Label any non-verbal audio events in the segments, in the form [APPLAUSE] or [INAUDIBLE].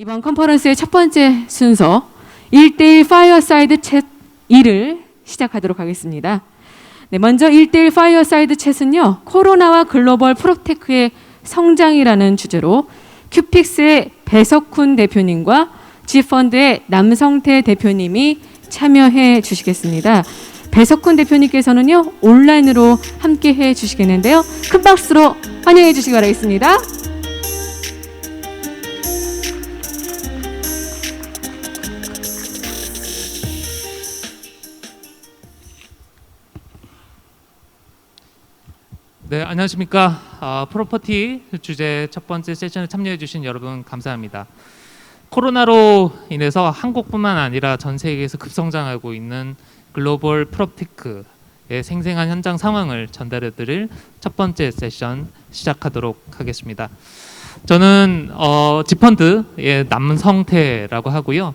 이번 컨퍼런스의 첫 번째 순서 1대1 파이어사이드 챗 2를 시작하도록 하겠습니다. 네, 먼저 1대1 파이어사이드 챗은요. 코로나와 글로벌 프로테크의 성장이라는 주제로 큐픽스의 배석훈 대표님과 지펀드의 남성태 대표님이 참여해 주시겠습니다. 배석훈 대표님께서는요. 온라인으로 함께 해 주시겠는데요. 큰 박수로 환영해 주시기 바라겠습니다. 네, 안녕하십니까. 아, 프로퍼티 주제 첫 번째 세션에 참여해주신 여러분 감사합니다. 코로나로 인해서 한국뿐만 아니라 전 세계에서 급성장하고 있는 글로벌 프로테크의 생생한 현장 상황을 전달해드릴 첫 번째 세션 시작하도록 하겠습니다. 저는 어, 지펀드의 남성태라고 하고요.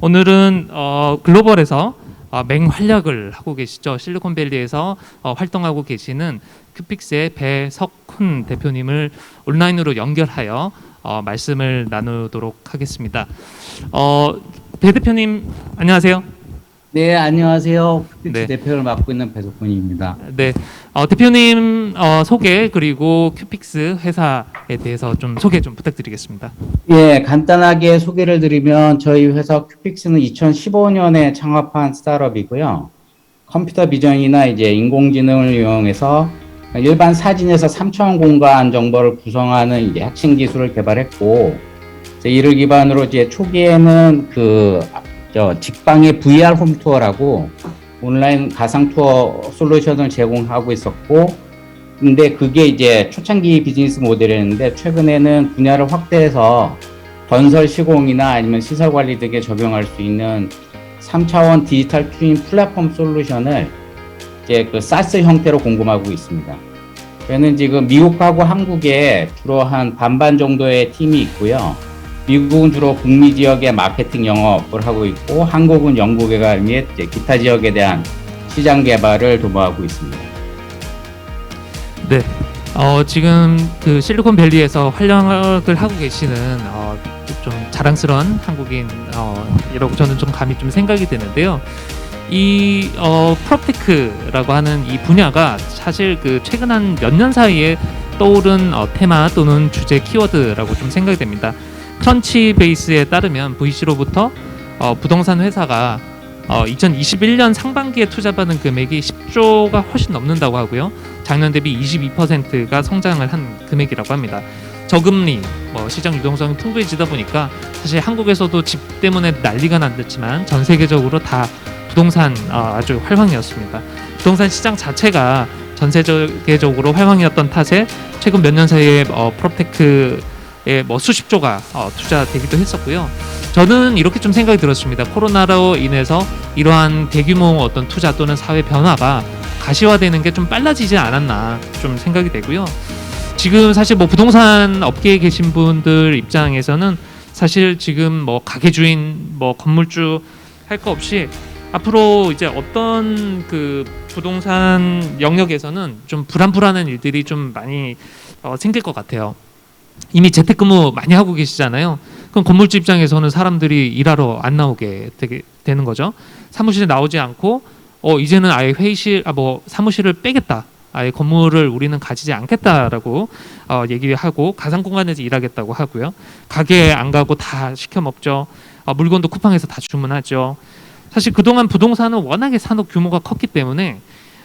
오늘은 어, 글로벌에서 어, 맹활약을 하고 계시죠. 실리콘밸리에서 어, 활동하고 계시는 큐픽스의 배석훈 대표님을 온라인으로 연결하여 어, 말씀을 나누도록 하겠습니다. 어, 배 대표님 안녕하세요. 네, 안녕하세요. 큐픽스 네. 대표를 맡고 있는 배석훈입니다. 네, 어, 대표님 어, 소개 그리고 큐픽스 회사에 대해서 좀 소개 좀 부탁드리겠습니다. 예, 간단하게 소개를 드리면 저희 회사 큐픽스는 2015년에 창업한 스타트업이고요. 컴퓨터 비전이나 이제 인공지능을 이용해서 일반 사진에서 3차원 공간 정보를 구성하는 이제 핵심 기술을 개발했고, 이를 기반으로 이제 초기에는 그, 저, 직방의 VR 홈 투어라고 온라인 가상 투어 솔루션을 제공하고 있었고, 근데 그게 이제 초창기 비즈니스 모델이었는데, 최근에는 분야를 확대해서 건설 시공이나 아니면 시설 관리 등에 적용할 수 있는 3차원 디지털 트윈 플랫폼 솔루션을 이제 그 사스 형태로 공급하고 있습니다. 저희는 지금 미국하고 한국에 주로 한 반반 정도의 팀이 있고요. 미국은 주로 북미 지역의 마케팅 영업을 하고 있고 한국은 개발 및 기타 지역에 대한 시장 개발을 도모하고 있습니다. 네. 어, 지금 그 실리콘밸리에서 활약을 하고 계시는 어, 좀 자랑스러운 한국인 어, 이라고 저는 좀 감이 좀 생각이 되는데요. 이 어, 프로테크라고 하는 이 분야가 사실 그 최근 한 몇 년 사이에 떠오른 어, 테마 또는 주제 키워드라고 좀 생각이 됩니다. 크런치 베이스에 따르면 VC로부터 어, 부동산 회사가 어, 2021년 상반기에 투자받은 금액이 10조가 훨씬 넘는다고 하고요. 작년 대비 22%가 성장을 한 금액이라고 합니다. 저금리, 뭐 시장 유동성이 풍부해지다 보니까 사실 한국에서도 집 때문에 난리가 났지만 전 세계적으로 다 부동산 어, 아주 활황이었습니다. 부동산 시장 자체가 전 세계적으로 활황이었던 탓에 최근 몇 년 사이에 어, 프로테크에 뭐 수십 조가 어, 투자되기도 했었고요. 저는 이렇게 좀 생각이 들었습니다. 코로나로 인해서 이러한 대규모 어떤 투자 또는 사회 변화가 가시화되는 게 좀 빨라지지 않았나 좀 생각이 되고요. 지금 사실 뭐 부동산 업계에 계신 분들 입장에서는 사실 지금 뭐 가게 주인 뭐 건물주 할 거 없이 앞으로 이제 어떤 그 부동산 영역에서는 좀 불안불안한 일들이 좀 많이 어, 생길 것 같아요. 이미 재택근무 많이 하고 계시잖아요. 그럼 건물주 입장에서는 사람들이 일하러 안 나오게 되게 되는 거죠. 사무실에 나오지 않고 어 이제는 아예 회의실 아 뭐 사무실을 빼겠다. 아예 건물을 우리는 가지지 않겠다라고 어, 얘기하고 가상 공간에서 일하겠다고 하고요. 가게에 안 가고 다 시켜 먹죠. 어, 물건도 쿠팡에서 다 주문하죠. 사실 그동안 부동산은 워낙에 산업 규모가 컸기 때문에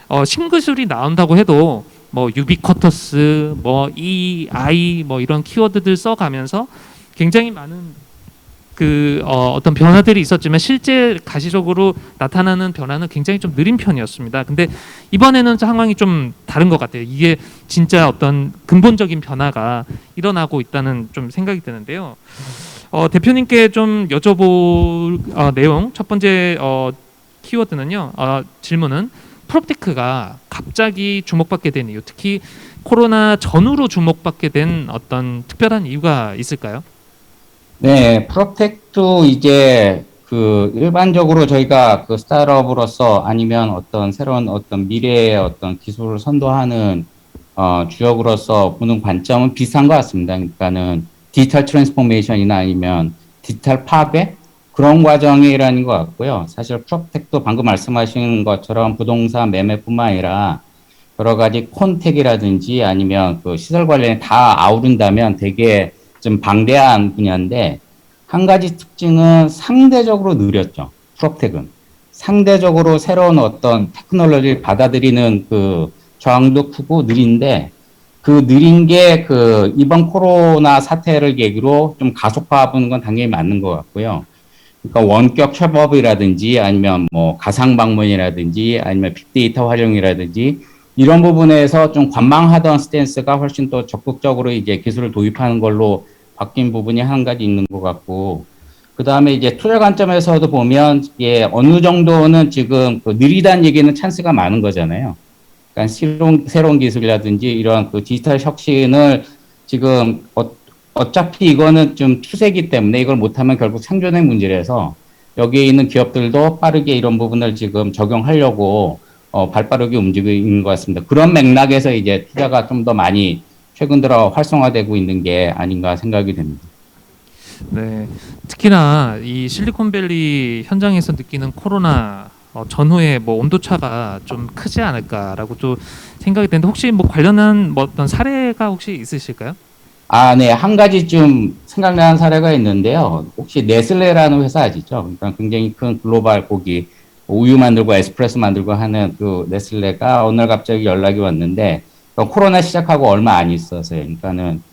어, 신기술이 나온다고 해도 뭐 유비쿼터스, 뭐 EI 뭐 이런 키워드들 써가면서 굉장히 많은 그 어, 어떤 변화들이 있었지만 실제 가시적으로 나타나는 변화는 굉장히 좀 느린 편이었습니다. 근데 이번에는 상황이 좀 다른 것 같아요. 이게 진짜 어떤 근본적인 변화가 일어나고 있다는 좀 생각이 드는데요. 어, 대표님께 좀 여쭤볼 어, 내용 첫 번째 어, 키워드는요. 어, 질문은 프롭테크가 갑자기 주목받게 된 이유, 특히 코로나 전후로 주목받게 된 어떤 특별한 이유가 있을까요? 네, 프로텍도 이제 그 일반적으로 저희가 그 스타트업으로서 아니면 어떤 새로운 어떤 미래의 어떤 기술을 선도하는 어, 주역으로서 보는 관점은 비슷한 것 같습니다. 그러니까는 디지털 트랜스포메이션이나 아니면 디지털 파괴 그런 과정이라는 것 같고요. 사실 프로텍도 방금 말씀하신 것처럼 부동산 매매뿐만 아니라 여러 가지 콘텍이라든지 아니면 그 시설 관련에 다 아우른다면 되게 좀 방대한 분야인데 한 가지 특징은 상대적으로 느렸죠. 프로텍은 상대적으로 새로운 어떤 테크놀로지를 받아들이는 그 저항도 크고 느린데 그 느린 게 그 이번 코로나 사태를 계기로 좀 가속화하는 건 당연히 맞는 것 같고요. 그러니까 원격 협업이라든지 아니면 뭐 가상 방문이라든지 아니면 빅데이터 활용이라든지 이런 부분에서 좀 관망하던 스탠스가 훨씬 더 적극적으로 이제 기술을 도입하는 걸로 바뀐 부분이 한 가지 있는 것 같고 그 다음에 이제 투자 관점에서도 보면 예 어느 정도는 지금 그 느리다는 얘기는 찬스가 많은 거잖아요. 그러니까 새로운 새로운 기술이라든지 이런 그 디지털 혁신을 지금 어, 어차피 이거는 좀 추세기 때문에 이걸 못하면 결국 생존의 문제라서 여기에 있는 기업들도 빠르게 이런 부분을 지금 적용하려고 어, 발빠르게 움직이고 있는 것 같습니다. 그런 맥락에서 이제 투자가 좀 더 많이 최근 들어 활성화되고 있는 게 아닌가 생각이 됩니다. 네. 특히나 이 실리콘밸리 현장에서 느끼는 코로나 어, 전후에 뭐 온도차가 좀 크지 않을까라고 또 생각이 되는데 혹시 뭐 관련한 뭐 어떤 사례가 혹시 있으실까요? 아, 네. 한 가지 좀 생각나는 사례가 있는데요. 혹시 네슬레라는 회사 아시죠? 그러니까 굉장히 큰 글로벌 고기 우유 만들고 에스프레소 만들고 하는 그 네슬레가 오늘 갑자기 연락이 왔는데 그러니까 코로나 시작하고 얼마 안 있어서요. 그러니까는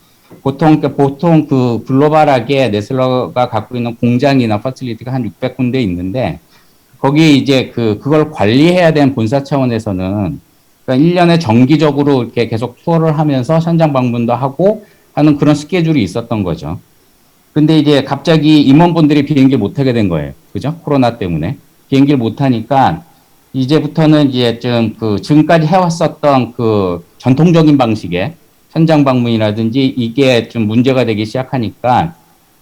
보통 그러니까 보통 그 글로벌하게 네슬러가 갖고 있는 공장이나 퍼실리티가 한 600군데 있는데 거기에 이제 그 그걸 관리해야 되는 본사 차원에서는 그러니까 1년에 정기적으로 이렇게 계속 투어를 하면서 현장 방문도 하고 하는 그런 스케줄이 있었던 거죠. 근데 이제 갑자기 임원분들이 비행기를 못 타게 된 거예요. 그죠? 코로나 때문에. 비행기를 못 타니까 이제부터는 이제 좀 그 지금까지 해왔었던 그 전통적인 방식의 현장 방문이라든지 이게 좀 문제가 되기 시작하니까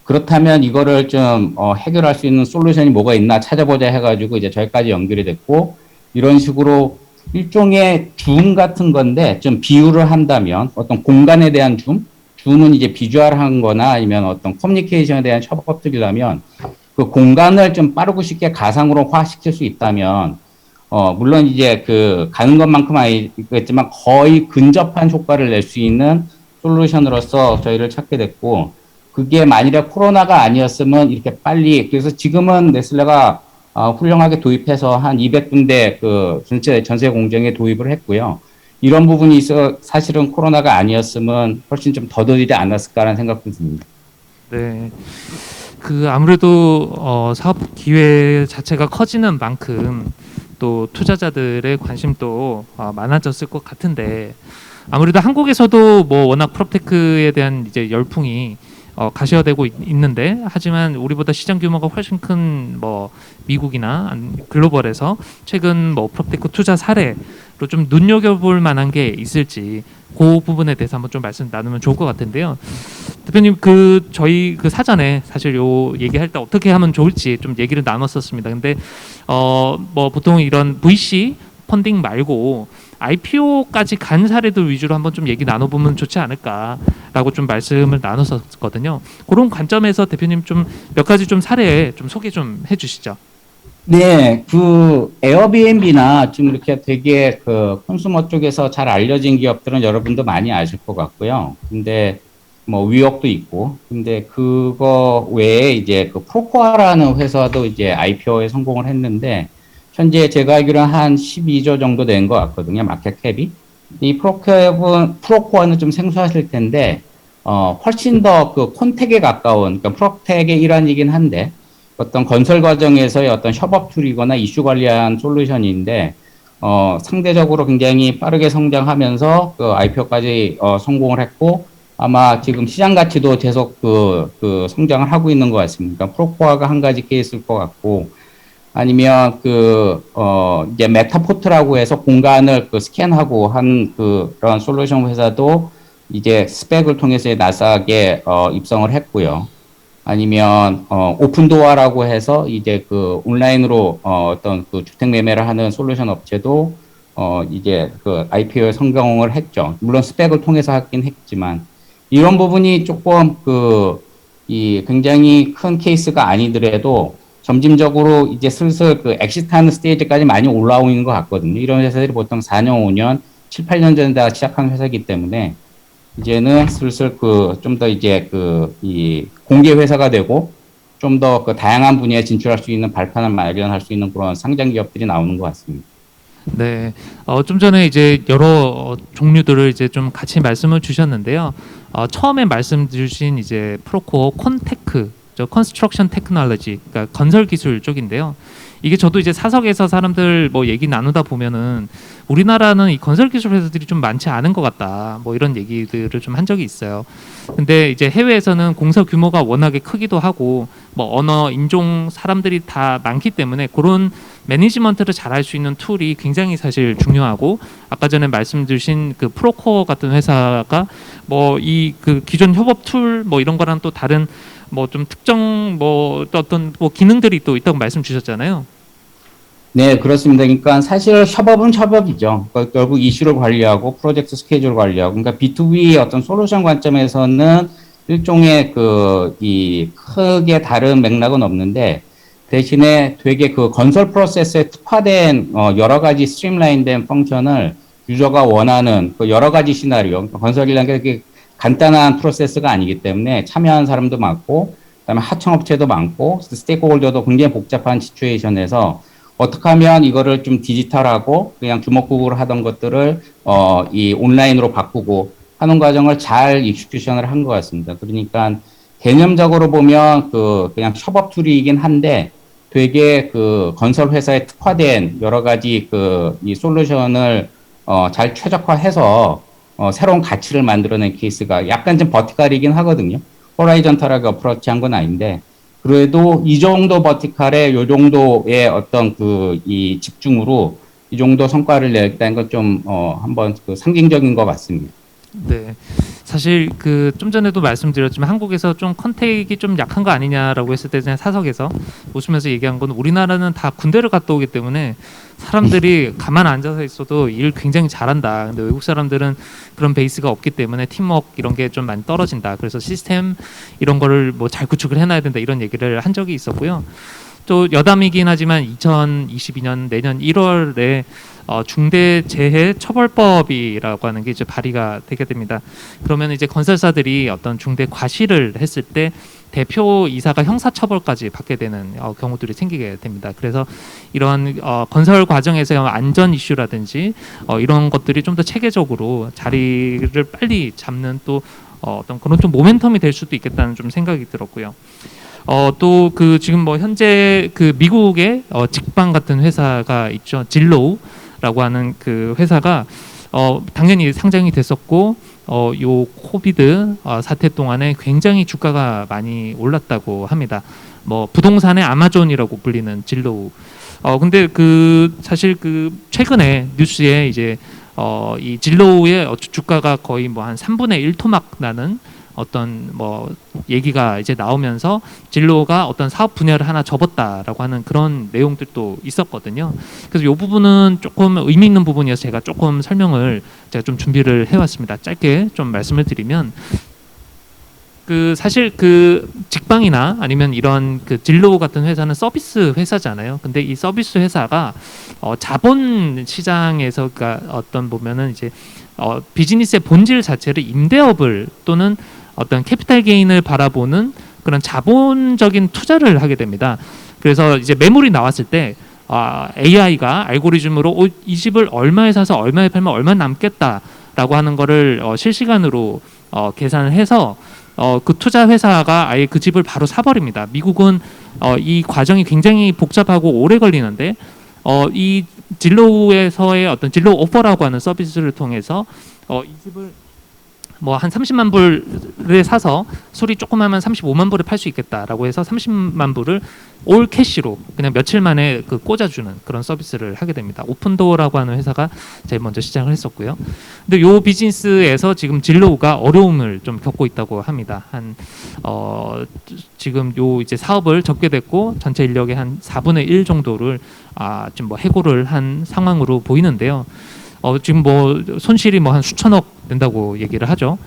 그렇다면 이거를 좀 어, 해결할 수 있는 솔루션이 뭐가 있나 찾아보자 해가지고 이제 저희까지 연결이 됐고 이런 식으로 일종의 줌 같은 건데 좀 비유를 한다면 어떤 공간에 대한 줌, 줌은 이제 비주얼한 거나 아니면 어떤 커뮤니케이션에 대한 협업들이라면 그 공간을 좀 빠르고 쉽게 가상으로 화시킬 수 있다면 어 물론 이제 그 가는 것만큼 아니겠지만 거의 근접한 효과를 낼 수 있는 솔루션으로서 저희를 찾게 됐고 그게 만일에 코로나가 아니었으면 이렇게 빨리 그래서 지금은 네슬레가 어, 훌륭하게 도입해서 한 200군데 그 전체 전세 공정에 도입을 했고요. 이런 부분이 있어 사실은 코로나가 아니었으면 훨씬 좀 더더디지 않았을까라는 생각도 듭니다. 네. 그 아무래도 어, 사업 기회 자체가 커지는 만큼 또 투자자들의 관심도 어, 많아졌을 것 같은데 아무래도 한국에서도 뭐 워낙 프로테크에 대한 이제 열풍이 어, 가시화되고 있, 있는데 하지만 우리보다 시장 규모가 훨씬 큰 뭐 미국이나 안- 글로벌에서 최근 뭐 프로테크 투자 사례 로좀 눈여겨볼 만한 게 있을지 그 부분에 대해서 한번 좀 말씀 나누면 좋을 것 같은데요. 대표님 그 저희 그 사전에 사실 요 얘기할 때 어떻게 하면 좋을지 좀 얘기를 나눴었습니다. 근데 어 뭐 보통 이런 VC 펀딩 말고 IPO까지 간 사례들 위주로 한번 좀 얘기 나눠보면 좋지 않을까라고 좀 말씀을 나눴었거든요. 그런 관점에서 대표님 좀 몇 가지 좀 사례 좀 소개 좀 해주시죠. 네, 그 에어비앤비나 지금 이렇게 되게 그 컨슈머 쪽에서 잘 알려진 기업들은 여러분도 많이 아실 것 같고요. 근데 뭐 위역도 있고, 근데 그거 외에 이제 그 프로코아라는 회사도 이제 IPO에 성공을 했는데 현재 제가 알기로는 한 12조 정도 된 것 같거든요, 마켓 캡이. 이 프로코아는 프로코아는 좀 생소하실 텐데 어 훨씬 더 그 콘텍에 가까운, 그러니까 프로텍의 일환이긴 한데. 어떤 건설 과정에서의 어떤 협업 툴이거나 이슈 관리한 솔루션인데 어, 상대적으로 굉장히 빠르게 성장하면서 그 IPO까지 어, 성공을 했고 아마 지금 시장 가치도 계속 그, 그 성장을 하고 있는 것 같습니다. 프로코아가 한 가지 케이스일 것 같고 아니면 그, 어, 이제 메타포트라고 해서 공간을 그 스캔하고 한 그, 그런 솔루션 회사도 이제 스펙을 통해서 나스닥에 어, 입성을 했고요. 아니면 어 오픈도어라고 해서 이제 그 온라인으로 어 어떤 그 주택 매매를 하는 솔루션 업체도 어 이제 그 IPO에 성공을 했죠. 물론 스펙을 통해서 하긴 했지만 이런 부분이 조금 그 이 굉장히 큰 케이스가 아니더라도 점진적으로 이제 슬슬 그 엑시트하는 스테이지까지 많이 올라오는 것 같거든요. 이런 회사들이 보통 4년, 5년, 7, 8년 전에 다 시작한 회사이기 때문에 이제는 슬슬 그 좀 더 이제 그 이 공개 회사가 되고 좀 더 그 다양한 분야에 진출할 수 있는 발판을 마련할 수 있는 그런 상장 기업들이 나오는 것 같습니다. 네, 어, 좀 전에 이제 여러 어, 종류들을 이제 좀 같이 말씀을 주셨는데요. 어, 처음에 말씀 주신 이제 프로코어 콘테크, 저 컨스트럭션 테크놀로지, 그러니까 건설 기술 쪽인데요. 이게 저도 이제 사석에서 사람들 뭐 얘기 나누다 보면은 우리나라는 이 건설 기술 회사들이 좀 많지 않은 것 같다. 뭐 이런 얘기들을 좀 한 적이 있어요. 근데 이제 해외에서는 공사 규모가 워낙에 크기도 하고 뭐 언어, 인종 사람들이 다 많기 때문에 그런 매니지먼트를 잘 할 수 있는 툴이 굉장히 사실 중요하고 아까 전에 말씀 주신 그 프로코어 같은 회사가 뭐 이 그 기존 협업 툴 뭐 이런 거랑 또 다른 뭐 좀 특정 뭐또 어떤 뭐 기능들이 또 있다고 말씀 주셨잖아요. 네, 그렇습니다. 그러니까 사실 협업은 협업이죠. 그러니까 결국 이슈를 관리하고 프로젝트 스케줄 관리하고, 그러니까 B2B 어떤 솔루션 관점에서는 일종의 그, 이 크게 다른 맥락은 없는데, 대신에 되게 그 건설 프로세스에 특화된 어, 여러 가지 스트림라인된 펑션을 유저가 원하는 그 여러 가지 시나리오, 그러니까 건설이라는 게 간단한 프로세스가 아니기 때문에 참여하는 사람도 많고, 그다음에 하청업체도 많고, 스테이크홀더도 굉장히 복잡한 시츄에이션에서 어떻게 하면 이거를 좀 디지털하고 그냥 주먹구구로 하던 것들을 어, 이 온라인으로 바꾸고 하는 과정을 잘 익스큐션을 한 것 같습니다. 그러니까 개념적으로 보면 그 그냥 협업 툴이긴 한데 되게 그 건설 회사에 특화된 여러 가지 그 이 솔루션을 어, 잘 최적화해서 어, 새로운 가치를 만들어낸 케이스가 약간 좀 버티컬이긴 하거든요. 호라이전탈하게 어프로치 한 건 아닌데 그래도 이 정도 버티컬에 요 정도의 어떤 그 이 집중으로 이 정도 성과를 냈다는 건 좀 어, 한번 그 상징적인 것 같습니다. 네. 사실 그 좀 전에도 말씀드렸지만 한국에서 좀 컨택이 좀 약한 거 아니냐라고 했을 때 그냥 사석에서 보시면서 얘기한 건 우리나라는 다 군대를 갔다 오기 때문에 사람들이 가만 앉아서 있어도 일 굉장히 잘한다. 근데 외국 사람들은 그런 베이스가 없기 때문에 팀워크 이런 게 좀 많이 떨어진다. 그래서 시스템 이런 거를 뭐 잘 구축을 해놔야 된다 이런 얘기를 한 적이 있었고요. 또 여담이긴 하지만 2022년 내년 1월에 어, 중대재해처벌법이라고 하는 게 이제 발의가 되게 됩니다. 그러면 이제 건설사들이 어떤 중대 과실을 했을 때 대표 이사가 형사처벌까지 받게 되는 어, 경우들이 생기게 됩니다. 그래서 이런 어, 건설 과정에서 안전 이슈라든지 어, 이런 것들이 좀 더 체계적으로 자리를 빨리 잡는 또 어, 어떤 그런 좀 모멘텀이 될 수도 있겠다는 좀 생각이 들었고요. 어, 또 그 지금 뭐 현재 그 미국의 어, 직방 같은 회사가 있죠. 진로우 라고 하는 그 회사가 어, 당연히 상장이 됐었고 어, 요 코비드 어, 사태 동안에 굉장히 주가가 많이 올랐다고 합니다. 뭐 부동산의 아마존이라고 불리는 진로우. 어, 근데 그 사실 그 최근에 뉴스에 이제 어, 이 진로우의 어, 주- 주가가 거의 뭐 한 3분의 1 토막 나는 어떤 뭐 얘기가 이제 나오면서 진로가 어떤 사업 분야를 하나 접었다라고 하는 그런 내용들도 있었거든요. 그래서 이 부분은 조금 의미 있는 부분이어서 제가 조금 설명을 제가 좀 준비를 해왔습니다. 짧게 좀 말씀을 드리면 그 사실 그 직방이나 아니면 이런 그 진로 같은 회사는 서비스 회사잖아요. 근데 이 서비스 회사가 어 자본 시장에서 그러니까 어떤 보면은 이제 어 비즈니스의 본질 자체를 임대업을 또는 어떤 캐피탈 게인을 바라보는 그런 자본적인 투자를 하게 됩니다. 그래서 이제 매물이 나왔을 때 아, AI가 알고리즘으로 어, 이 집을 얼마에 사서 얼마에 팔면 얼마 남겠다라고 하는 거를 어, 실시간으로 어, 계산을 해서 어, 그 투자 회사가 아예 그 집을 바로 사버립니다. 미국은 어, 이 과정이 굉장히 복잡하고 오래 걸리는데 어, 이 진로우에서의 어떤 진로 오퍼라고 하는 서비스를 통해서 어, 이 집을 뭐 한 30만 불에 사서 수리 조금 하면 35만 불에 팔수 있겠다라고 해서 30만 불을 올 캐시로 그냥 며칠 만에 그 꽂아주는 그런 서비스를 하게 됩니다. 오픈도어라고 하는 회사가 제일 먼저 시작을 했었고요. 근데 요 비즈니스에서 지금 진로우가 어려움을 좀 겪고 있다고 합니다. 한 어, 지금 요 이제 사업을 접게 됐고 전체 인력의 한 4분의 1 정도를 아, 지금 뭐 해고를 한 상황으로 보이는데요. 어, 지금 뭐 손실이 뭐 한 수천억 된다고 얘기를 하죠.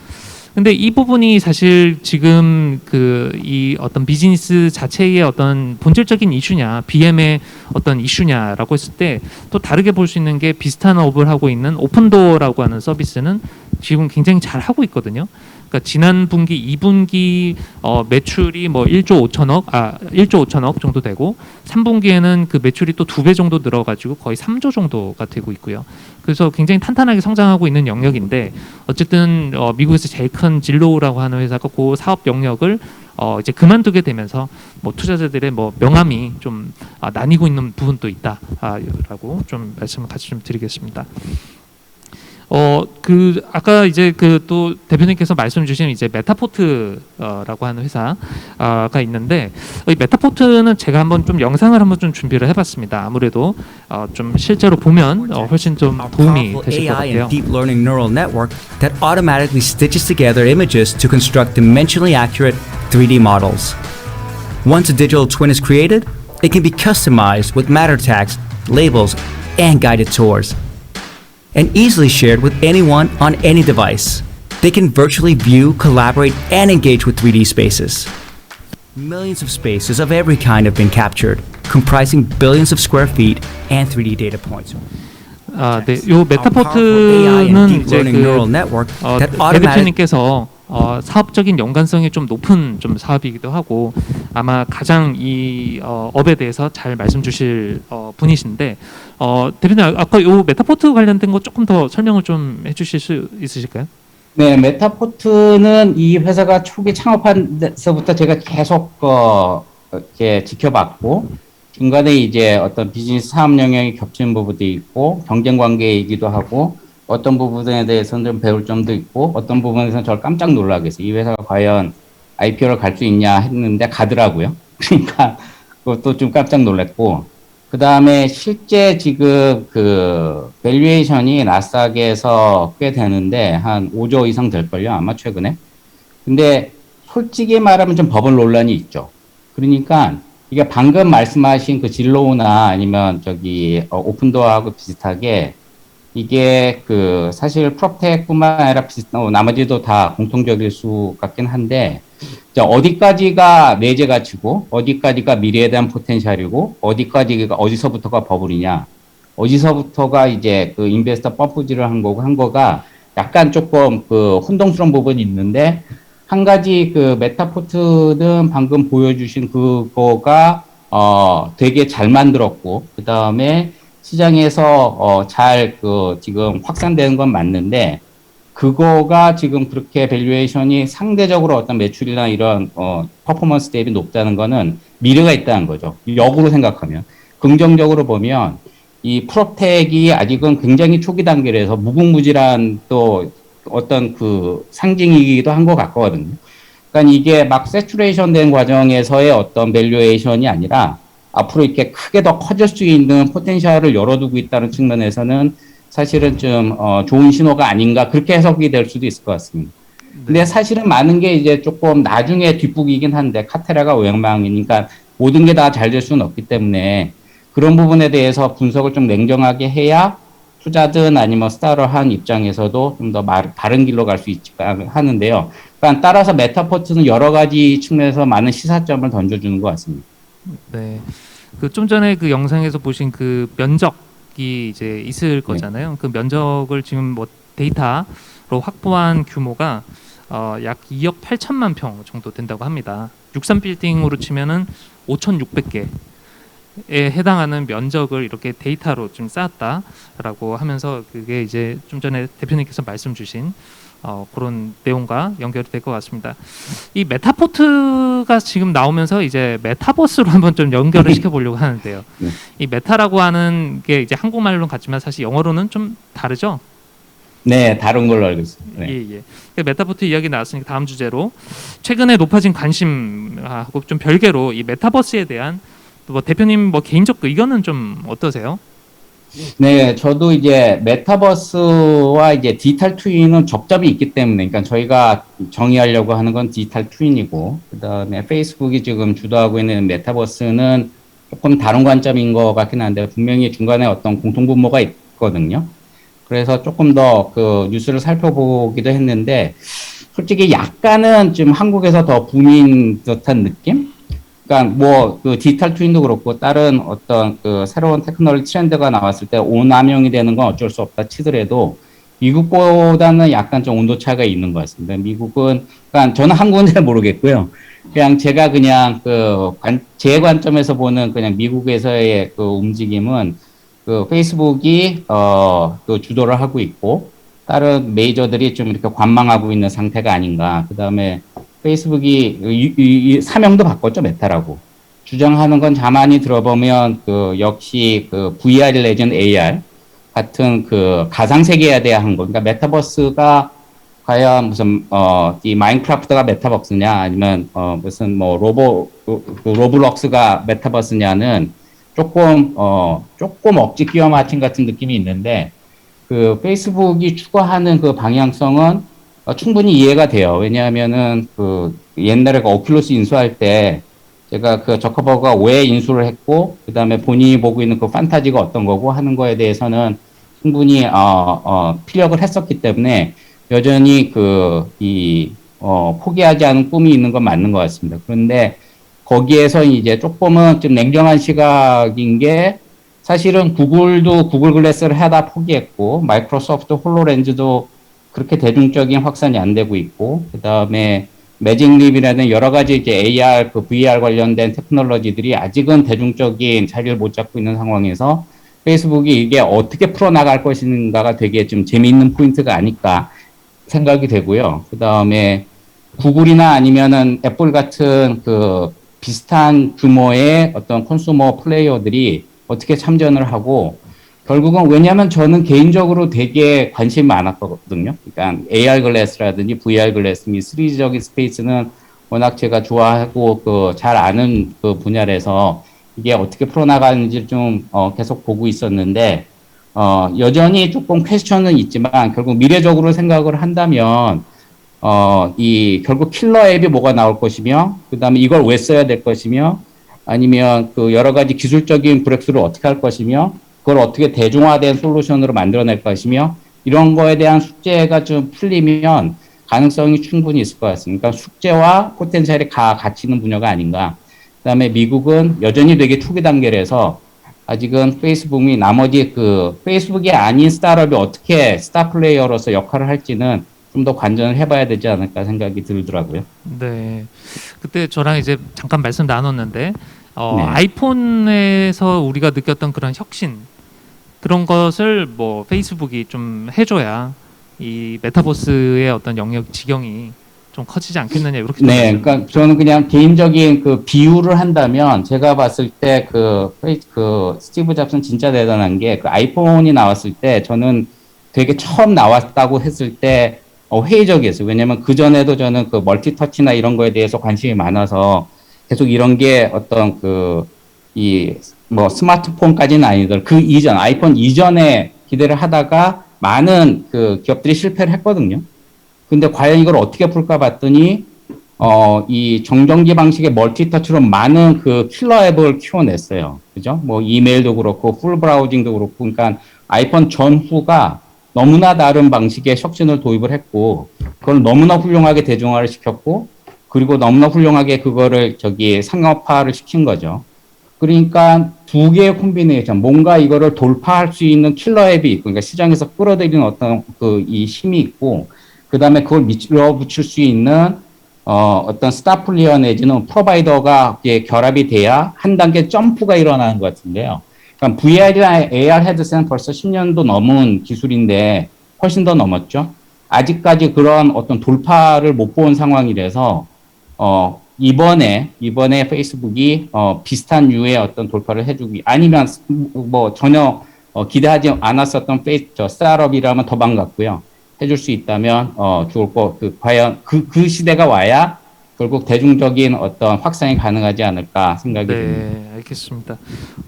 근데 이 부분이 사실 지금 그 이 어떤 비즈니스 자체의 어떤 본질적인 이슈냐, BM의 어떤 이슈냐라고 했을 때 또 다르게 볼 수 있는 게 비슷한 업을 하고 있는 오픈도어라고 하는 서비스는 지금 굉장히 잘 하고 있거든요. 그러니까 지난 분기 2분기 어, 매출이 뭐 1조 5천억 아 1조 5천억 정도 되고 3분기에는 그 매출이 또 두 배 정도 늘어가지고 거의 3조 정도가 되고 있고요. 그래서 굉장히 탄탄하게 성장하고 있는 영역인데 어쨌든 어, 미국에서 제일 큰 진로우라고 하는 회사가 그 사업 영역을 어, 이제 그만두게 되면서 뭐 투자자들의 뭐 명함이 좀 아, 나뉘고 있는 부분도 있다라고 좀 말씀을 같이 좀 드리겠습니다. 어 그 아까 이제 그 또 대표님께서 말씀 주신 이제 메타포트라고 하는 회사가 있는데 이 메타포트는 제가 한번 좀 영상을 한번 좀 준비를 해봤습니다. 아무래도 어, 좀 실제로 보면 어, 훨씬 좀 도움이 되실 것 AI 같아요. and deep learning neural network that automatically stitches together images to construct dimensionally accurate 3D models. Once a digital twin is created, it can be customized with matter tags, labels, and guided tours, and easily shared with anyone on any device. They can virtually view, collaborate, and engage with 3D spaces. Millions of spaces of every kind have been captured, comprising billions of square feet and 3D data points. 아, 네, 요 Our powerful AI and 메타포트는 deep 이제 learning neural 그 network 어, that 대 automatic 대표님께서 어, 사업적인 연관성이 좀 높은 좀 사업이기도 하고 아마 가장 이 어, 업에 대해서 잘 말씀 주실 어, 분이신데 어, 대표님 아- 아까 요 메타포트 관련된 거 조금 더 설명을 좀 해주실 수 있으실까요? 네, 메타포트는 이 회사가 초기 창업한 데서부터 제가 계속 어, 이렇게 지켜봤고 중간에 이제 어떤 비즈니스 사업 영역이 겹치는 부분도 있고 경쟁 관계이기도 하고 어떤 부분에 대해서는 좀 배울 점도 있고 어떤 부분에서는 저를 깜짝 놀라게 했어요. 이 회사가 과연 IPO를 갈 수 있냐 했는데 가더라고요. [LAUGHS] 그러니까 그것도 좀 깜짝 놀랐고 그 다음에 실제 지금 그 밸류에이션이 나스닥에서 꽤 되는데 한 5조 이상 될걸요 아마 최근에. 근데 솔직히 말하면 좀 법원 논란이 있죠. 그러니까 이게 방금 말씀하신 그 진로우나 아니면 저기 어, 오픈도어하고 비슷하게 이게 그 사실 프로텍뿐만 아니라 비슷 어, 나머지도 다 공통적일 수 같긴 한데 자, 어디까지가 내재 가치고 어디까지가 미래에 대한 포텐셜이고 어디까지가 어디서부터가 버블이냐. 어디서부터가 이제 그 인베스터 펌프질을 한 거고 한 거가 약간 조금 그 혼동스러운 부분이 있는데 한 가지 그 메타포트는 방금 보여주신 그거가 어 되게 잘 만들었고 그 다음에 시장에서 어 잘 그 지금 확산되는 건 맞는데 그거가 지금 그렇게 밸류에이션이 상대적으로 어떤 매출이나 이런 어 퍼포먼스 대비 높다는 거는 미래가 있다는 거죠. 역으로 생각하면 긍정적으로 보면 이 프로텍이 아직은 굉장히 초기 단계라서 무궁무진한 또 어떤 그 상징이기도 한 것 같거든요. 그러니까 이게 막 세츄레이션 된 과정에서의 어떤 밸류에이션이 아니라 앞으로 이렇게 크게 더 커질 수 있는 포텐셜을 열어두고 있다는 측면에서는 사실은 좀 어, 좋은 신호가 아닌가 그렇게 해석이 될 수도 있을 것 같습니다. 근데 사실은 많은 게 이제 조금 나중에 뒷북이긴 한데 카테라가 오행망이니까 모든 게 다 잘 될 수는 없기 때문에 그런 부분에 대해서 분석을 좀 냉정하게 해야 투자든 아니면 스타를 한 입장에서도 좀더 다른 길로 갈 수 있지 하는데요. 그러니까 따라서 메타포트는 여러 가지 측면에서 많은 시사점을 던져주는 것 같습니다. 네. 그 좀 전에 그 영상에서 보신 그 면적 이 이제 있을 거잖아요. 그 면적을 지금 뭐 데이터로 확보한 규모가 어, 약 2억 8천만 평 정도 된다고 합니다. 63 빌딩으로 치면은 5,600개. 에 해당하는 면적을 이렇게 데이터로 좀 쌓았다라고 하면서 그게 이제 좀 전에 대표님께서 말씀 주신 어, 그런 내용과 연결이 될 것 같습니다. 이 메타포트가 지금 나오면서 이제 메타버스로 [LAUGHS] 한번 좀 연결을 [LAUGHS] 시켜 보려고 하는데요. 네. 이 메타라고 하는 게 이제 한국말로는 같지만 사실 영어로는 좀 다르죠. 네, 다른 걸로 알고 있습니다. 네. 예, 예. 그 메타버트 이야기 나왔으니까 다음 주제로 최근에 높아진 관심하고 좀 별개로 이 메타버스에 대한 뭐 대표님 뭐 개인적 의견은 좀 어떠세요? 네, 저도 이제 메타버스와 이제 디지털 트윈은 접점이 있기 때문에, 그러니까 저희가 정의하려고 하는 건 디지털 트윈이고, 그 다음에 페이스북이 지금 주도하고 있는 메타버스는 조금 다른 관점인 것 같긴 한데, 분명히 중간에 어떤 공통분모가 있거든요. 그래서 조금 더 그 뉴스를 살펴보기도 했는데, 솔직히 약간은 좀 한국에서 더 붐인 듯한 느낌? 그러니까 뭐 그 디지털 트윈도 그렇고 다른 어떤 그 새로운 테크놀로지 트렌드가 나왔을 때 오남용이 되는 건 어쩔 수 없다 치더라도 미국보다는 약간 좀 온도 차이가 있는 것 같습니다. 미국은 그러니까 저는 한국은 잘 모르겠고요. 그냥 제가 그냥 그 제 관점에서 보는 그냥 미국에서의 그 움직임은 그 페이스북이 어그 주도를 하고 있고 다른 메이저들이 좀 이렇게 관망하고 있는 상태가 아닌가. 그다음에 페이스북이 이 사명도 바꿨죠 메타라고 주장하는 건 가만히 들어보면 그 역시 그 VR 내지는 AR 같은 그 가상 세계에 대한 거. 그러니까 메타버스가 과연 무슨 어 이 마인크래프트가 메타버스냐 아니면 어 무슨 뭐 로보 그- 그 로블록스가 메타버스냐는 조금 어 조금 억지 끼워 맞힌 같은 느낌이 있는데 그 페이스북이 추구하는 그 방향성은 어, 충분히 이해가 돼요. 왜냐하면은 그 옛날에 그 오큘러스 인수할 때 제가 그 저커버가 왜 인수를 했고 그 다음에 본인이 보고 있는 그 판타지가 어떤 거고 하는 거에 대해서는 충분히 어, 어, 피력을 했었기 때문에 여전히 그 이 어, 포기하지 않은 꿈이 있는 건 맞는 것 같습니다. 그런데 거기에서 이제 조금은 좀 냉정한 시각인 게 사실은 구글도 구글 글래스를 하다 포기했고 마이크로소프트 홀로렌즈도 그렇게 대중적인 확산이 안 되고 있고 그 다음에 매직립이라는 여러 가지 이제 AR, 그 VR 관련된 테크놀로지들이 아직은 대중적인 자리를 못 잡고 있는 상황에서 페이스북이 이게 어떻게 풀어나갈 것인가가 되게 좀 재미있는 포인트가 아닐까 생각이 되고요. 그 다음에 구글이나 아니면은 애플 같은 그 비슷한 규모의 어떤 콘수머 플레이어들이 어떻게 참전을 하고 결국은 왜냐하면 저는 개인적으로 되게 관심이 많았거든요. 그러니까 AR 글래스라든지 VR 글래스, 이 3D적인 스페이스는 워낙 제가 좋아하고 그 잘 아는 그 분야라서 이게 어떻게 풀어나가는지 좀 어, 계속 보고 있었는데 어, 여전히 조금 퀘스천은 있지만 결국 미래적으로 생각을 한다면 어, 이 결국 킬러 앱이 뭐가 나올 것이며 그다음에 이걸 왜 써야 될 것이며 아니면 그 여러 가지 기술적인 브렉스를 어떻게 할 것이며 그걸 어떻게 대중화된 솔루션으로 만들어낼 것이며 이런 거에 대한 숙제가 좀 풀리면 가능성이 충분히 있을 것 같습니다. 그러니까 숙제와 포텐셜이 가 같이 있는 분야가 아닌가. 그 다음에 미국은 여전히 되게 초기 단계라서 아직은 페이스북이 나머지 그 페이스북이 아닌 스타트업이 어떻게 스타 플레이어로서 역할을 할지는 좀 더 관전을 해봐야 되지 않을까 생각이 들더라고요. 네. 그때 저랑 이제 잠깐 말씀 나눴는데 어, 네. 아이폰에서 우리가 느꼈던 그런 혁신 그런 것을 뭐 페이스북이 좀 해줘야 이 메타버스의 어떤 영역 지경이 좀 커지지 않겠느냐 이렇게 좀 네, 그러니까 저는 그냥 개인적인 그 비유를 한다면 제가 봤을 때그 그 스티브 잡슨 진짜 대단한 게 그 아이폰이 나왔을 때 저는 되게 처음 나왔다고 했을 때 어, 회의적이었어요. 왜냐면 그 전에도 저는 그 멀티터치나 이런 거에 대해서 관심이 많아서 계속 이런 게 어떤 그 이 뭐 스마트폰까지는 아니더라도 그 이전 아이폰 이전에 기대를 하다가 많은 그 기업들이 실패를 했거든요. 근데 과연 이걸 어떻게 풀까 봤더니 어, 이 정전기 방식의 멀티터치로 많은 그 킬러 앱을 키워냈어요. 그죠? 뭐 이메일도 그렇고 풀 브라우징도 그렇고 그러니까 아이폰 전후가 너무나 다른 방식의 혁신을 도입을 했고 그걸 너무나 훌륭하게 대중화를 시켰고 그리고 너무나 훌륭하게 그거를 저기 상업화를 시킨 거죠. 그러니까 두 개의 콤비네이션, 뭔가 이거를 돌파할 수 있는 킬러 앱이 있고, 그러니까 시장에서 끌어들이는 어떤 그 이 힘이 있고, 그 다음에 그걸 밀어붙일 수 있는 어, 어떤 스타 플레이어 내지는 프로바이더가 결합이 돼야 한 단계 점프가 일어나는 것 같은데요. 그러니까 VR이나 AR 헤드셋은 벌써 10년도 넘은 기술인데 훨씬 더 넘었죠. 아직까지 그런 어떤 돌파를 못 본 상황이라서 어, 이번에 이번에 페이스북이 어, 비슷한 유의 어떤 돌파를 해주기 아니면 뭐 전혀 어, 기대하지 않았었던 페이 저 스타트업이라면 더 반갑고요. 해줄 수 있다면 어, 좋을 거. 그 과연 그그 시대가 와야 결국 대중적인 어떤 확산이 가능하지 않을까 생각이 듭니다. 네, 알겠습니다.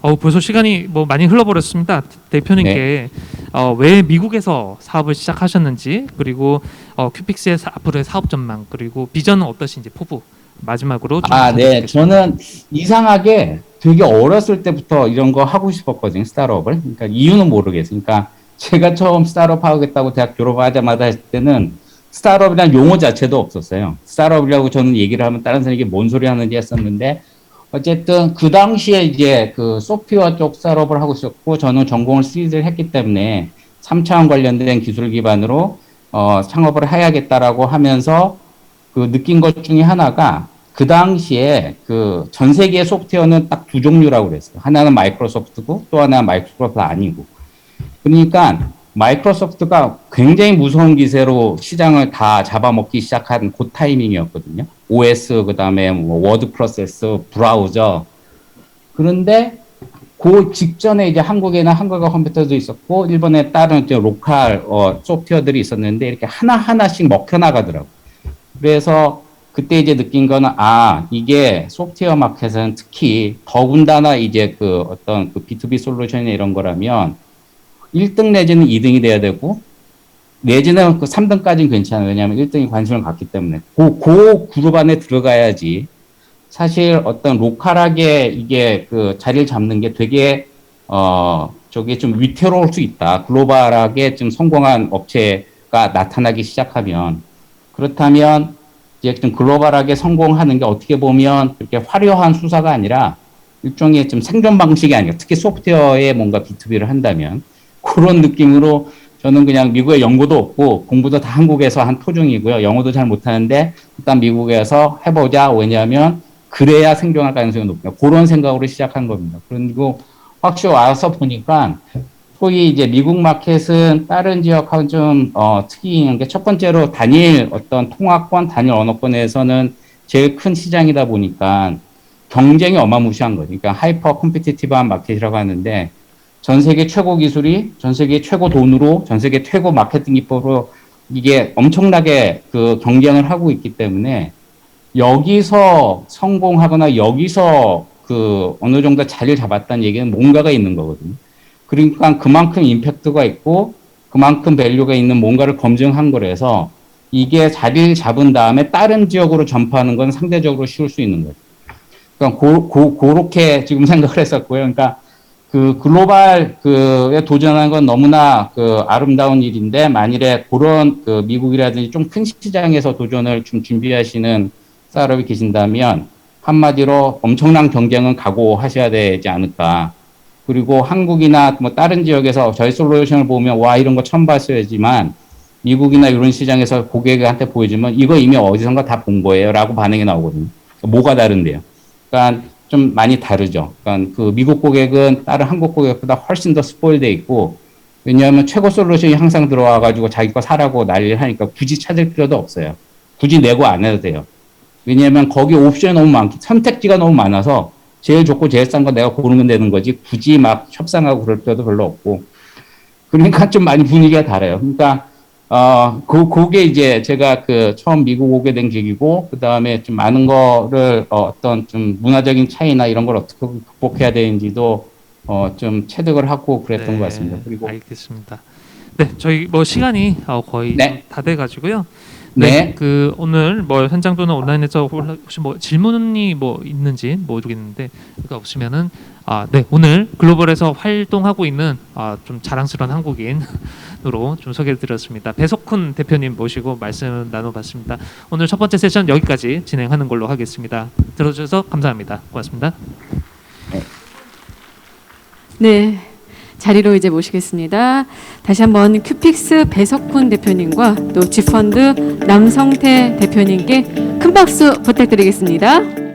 어, 벌써 시간이 뭐 많이 흘러버렸습니다. 대표님께 네. 어, 왜 미국에서 사업을 시작하셨는지 그리고 어, 큐픽스의 사- 앞으로의 사업 전망 그리고 비전은 어떠신지 포부 마지막으로 좀 아, 네. 저는 이상하게 되게 어렸을 때부터 이런 거 하고 싶었거든요. 스타트업을. 그러니까 이유는 모르겠어요. 그러니까 제가 처음 스타트업 하겠다고 대학 졸업하자마자 했을 때는 스타트업이라는 용어 자체도 없었어요. 스타트업이라고 저는 얘기를 하면 다른 사람에게 뭔 소리 하는지 했었는데 어쨌든 그 당시에 이제 그 소프트웨어 쪽 스타트업을 하고 있었고 저는 전공을 스리즈를 했기 때문에 3차원 관련된 기술 기반으로 어, 창업을 해야겠다라고 하면서 그 느낀 것 중에 하나가 그 당시에 그 전 세계 소프트웨어는 딱 두 종류라고 그랬어요. 하나는 마이크로소프트고 또 하나는 마이크로소프트 아니고. 그러니까 마이크로소프트가 굉장히 무서운 기세로 시장을 다 잡아먹기 시작한 그 타이밍이었거든요. OS 그다음에 뭐 워드 프로세스, 브라우저. 그런데 그 직전에 이제 한국에는 한국어 컴퓨터도 있었고 일본에 다른 로컬 어, 소프트웨어들이 있었는데 이렇게 하나 하나씩 먹혀 나가더라고. 그래서 그때 이제 느낀 거는 아 이게 소프트웨어 마켓은 특히 더군다나 이제 그 어떤 그 B2B 솔루션이나 이런 거라면 1등 내지는 2등이 돼야 되고 내지는 그 3등까지는 괜찮아요. 왜냐하면 1등이 관심을 갖기 때문에 그, 그 그룹 안에 들어가야지 사실 어떤 로컬하게 이게 그 자리를 잡는 게 되게 어 저게 좀 위태로울 수 있다. 글로벌하게 좀 성공한 업체가 나타나기 시작하면 그렇다면 이제 좀 글로벌하게 성공하는 게 어떻게 보면 이렇게 화려한 수사가 아니라 일종의 좀 생존 방식이 아니라 특히 소프트웨어에 뭔가 B2B를 한다면 그런 느낌으로 저는 그냥 미국에 연고도 없고 공부도 다 한국에서 한 토중이고요. 영어도 잘 못하는데 일단 미국에서 해보자. 왜냐하면 그래야 생존할 가능성이 높다. 그런 생각으로 시작한 겁니다. 그리고 확실히 와서 보니까 소위 이제 미국 마켓은 다른 지역하고는 좀 어, 특이한 게 첫 번째로 단일 어떤 통화권, 단일 언어권에서는 제일 큰 시장이다 보니까 경쟁이 어마무시한 거죠. 그러니까 하이퍼 컴피티티브한 마켓이라고 하는데 전 세계 최고 기술이 전 세계 최고 돈으로 전 세계 최고 마케팅 기법으로 이게 엄청나게 그 경쟁을 하고 있기 때문에 여기서 성공하거나 여기서 그 어느 정도 자리를 잡았다는 얘기는 뭔가가 있는 거거든요. 그러니까 그만큼 임팩트가 있고 그만큼 밸류가 있는 뭔가를 검증한 거라서 이게 자리를 잡은 다음에 다른 지역으로 전파하는 건 상대적으로 쉬울 수 있는 거죠. 그러니까 고, 고, 그렇게 지금 [LAUGHS] 생각을 했었고요. 그러니까 그 글로벌 그에 도전하는 건 너무나 그 아름다운 일인데 만일에 그런 그 미국이라든지 좀 큰 시장에서 도전을 좀 준비하시는 스타트업이 계신다면 한마디로 엄청난 경쟁은 각오하셔야 되지 않을까. 그리고 한국이나 뭐 다른 지역에서 저희 솔루션을 보면 와 이런 거 처음 봤어야지만 미국이나 이런 시장에서 고객한테 보여주면 이거 이미 어디선가 다 본 거예요라고 반응이 나오거든요. 뭐가 다른데요? 그러니까 좀 많이 다르죠. 그러니까 그 미국 고객은 다른 한국 고객보다 훨씬 더 스포일돼 있고 왜냐하면 최고 솔루션이 항상 들어와 가지고 자기 거 사라고 난리를 하니까 굳이 찾을 필요도 없어요. 굳이 내고 안 해도 돼요. 왜냐하면 거기 옵션이 너무 많기 선택지가 너무 많아서 제일 좋고 제일 싼 거 내가 고르면 되는 거지 굳이 막 협상하고 그럴 필요도 별로 없고 그러니까 좀 많이 분위기가 달라요. 그러니까 어, 그, 그게 이제 제가 그 처음 미국 오게 된 계기고, 그 다음에 좀 많은 거를 어, 어떤 좀 문화적인 차이나 이런 걸 어떻게 극복해야 되는지도 어, 좀 체득을 하고 그랬던 네, 것 같습니다. 그리고 알겠습니다. 네, 저희 뭐 시간이 어, 거의 네. 다 돼가지고요. 네. 네, 그 오늘 뭐 현장 또는 온라인에서 혹시 뭐 질문이 뭐 있는지 모르겠는데 그거 없으면은 아, 네 오늘 글로벌에서 활동하고 있는 아, 좀 자랑스러운 한국인으로 좀 소개해드렸습니다. 배석훈 대표님 모시고 말씀 나눠봤습니다. 오늘 첫 번째 세션 여기까지 진행하는 걸로 하겠습니다. 들어주셔서 감사합니다. 고맙습니다. 네. 자리로 이제 모시겠습니다. 다시 한번 큐픽스 배석훈 대표님과 또 지펀드 남성태 대표님께 큰 박수 부탁드리겠습니다.